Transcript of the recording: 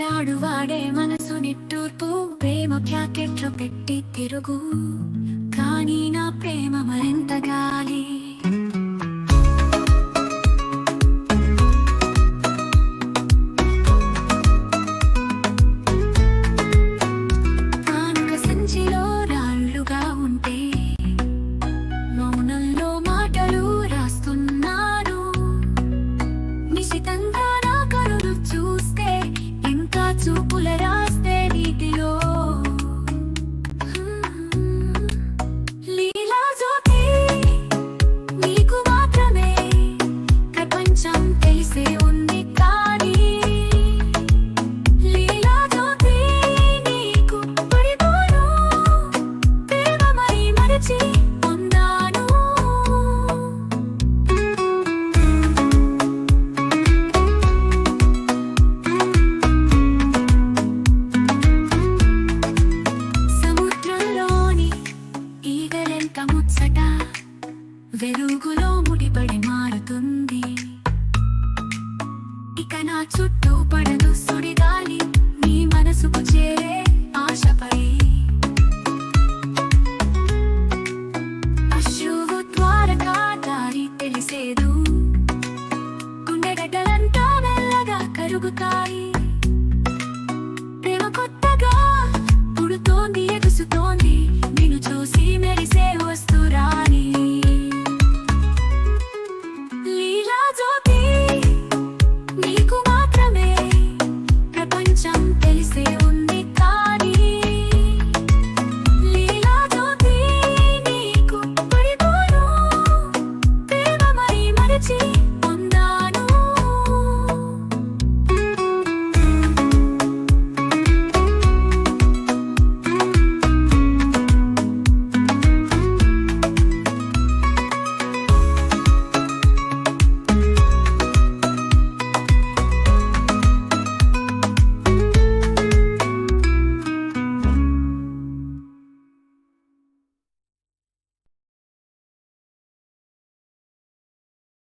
మాట్లాడు వాడే మనసు నిట్టూర్పు ప్రేమ ప్యాకెట్లు పెట్టి తిరుగు. కానీ నా ప్రేమ మరింత గాలి. సంచిలో రాళ్ళుగా ఉంటే మౌనంలో మాటలు రాస్తున్నాను. నిశితంగా ఎంత ముచ్చట వెలుగులో ముడిపడి మారుతుంది. ఇక నా చుట్టూ పడదు సుడి 빠졌다.